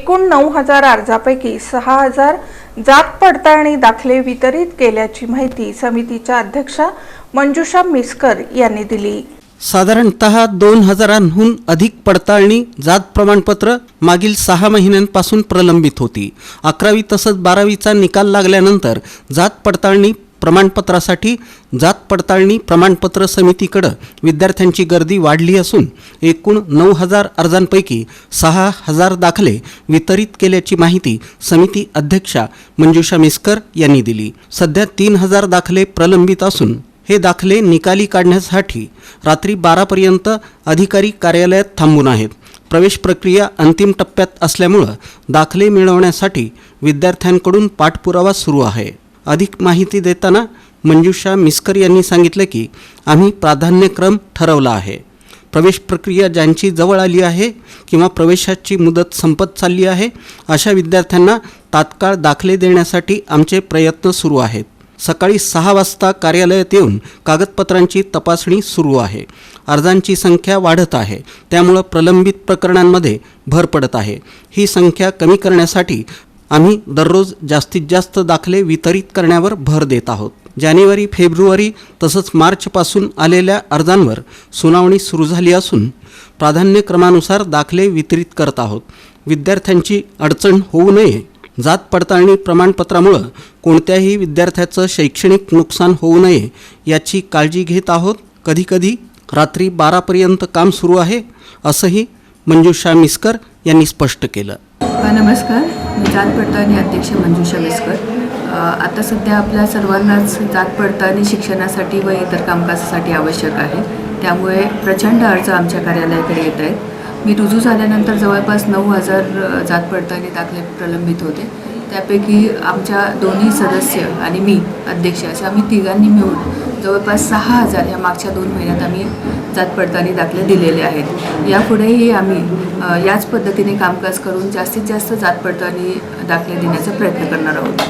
एकूण नऊ हजार अर्जापैकी सहा हजार जात पडताळणी दाखले वितरित केल्याची माहिती समितीच्या अध्यक्षा मंजुषा मिसकर यांनी दिली. साधारणत दोन हजारांहून अधिक पडताळणी जात प्रमाणपत्र मागील सहा महिन्यांपासून प्रलंबित होती. अकरावी तसंच बारावीचा निकाल लागल्यानंतर जात पडताळणी प्रमाणपत्रासाठी जात पडताळणी प्रमाणपत्र समितीकडं विद्यार्थ्यांची गर्दी वाढली असून एकूण नऊ हजार अर्जांपैकी सहा हजार दाखले वितरित केल्याची माहिती समिती अध्यक्षा मंजुषा मिस्कर यांनी दिली. सध्या तीन हजार दाखले प्रलंबित असून हे दाखले निकाली काढण्यासाठी रात्री बारापर्यंत अधिकारी कार्यालयात थांबून आहेत. प्रवेश प्रक्रिया अंतिम टप्प्यात असल्यामुळं दाखले मिळवण्यासाठी विद्यार्थ्यांकडून पाठपुरावा सुरू आहे. अधिक माहिती देताना मंजुषा मिस्कर यांनी सांगितलं की आम्ही प्राधान्यक्रम ठरवला आहे. प्रवेश प्रक्रिया ज्यांची जवळ आली आहे किंवा प्रवेशाची मुदत संपत चालली आहे अशा विद्यार्थ्यांना तात्काळ दाखले देण्यासाठी आमचे प्रयत्न सुरू आहेत. सकाळी सहा वाजता कार्यालयात येऊन कागदपत्रांची तपासणी सुरू आहे. अर्जांची संख्या वाढत आहे. त्यामुळं प्रलंबित प्रकरणांमध्ये भर पडत आहे. ही संख्या कमी करण्यासाठी आम्ही दररोज जास्तीत जास्त दाखले वितरित करण्यावर भर देत आहोत. जानेवारी फेब्रुवारी तसंच मार्चपासून आलेल्या अर्जांवर सुनावणी सुरू झाली असून प्राधान्यक्रमानुसार दाखले वितरित करत आहोत. विद्यार्थ्यांची अडचण होऊ नये. जात पडताळणी प्रमाणपत्रामुळं कोणत्याही विद्यार्थ्याचं शैक्षणिक नुकसान होऊ नये याची काळजी घेत आहोत. कधीकधी रात्री बारापर्यंत काम सुरू आहे असंही मंजुषा मिस्कर यांनी स्पष्ट केलं. नमस्कार. मी जात पडताळणी अध्यक्ष मंजुषा वेसकर आता सध्या आपल्या सर्वांनाच जात पडताळणी शिक्षणासाठी व इतर कामकाजासाठी आवश्यक आहे. त्यामुळे प्रचंड अर्ज आमच्या कार्यालयाकडे येत आहेत. मी रुजू झाल्यानंतर जवळपास नऊ हजार जात पडताळणी दाखले प्रलंबित होते. त्यापैकी आमच्या दोन्ही सदस्य आणि मी अध्यक्ष असे आम्ही तिघांनी मिळून जवळपास सहा हजार या मागच्या दोन महिन्यात आम्ही जात पडताळणी दाखले दिलेले आहेत. यापुढेही आम्ही याच पद्धतीने कामकाज करून जास्तीत जास्त जात पडताळणी दाखले देण्याचा प्रयत्न करणार आहोत.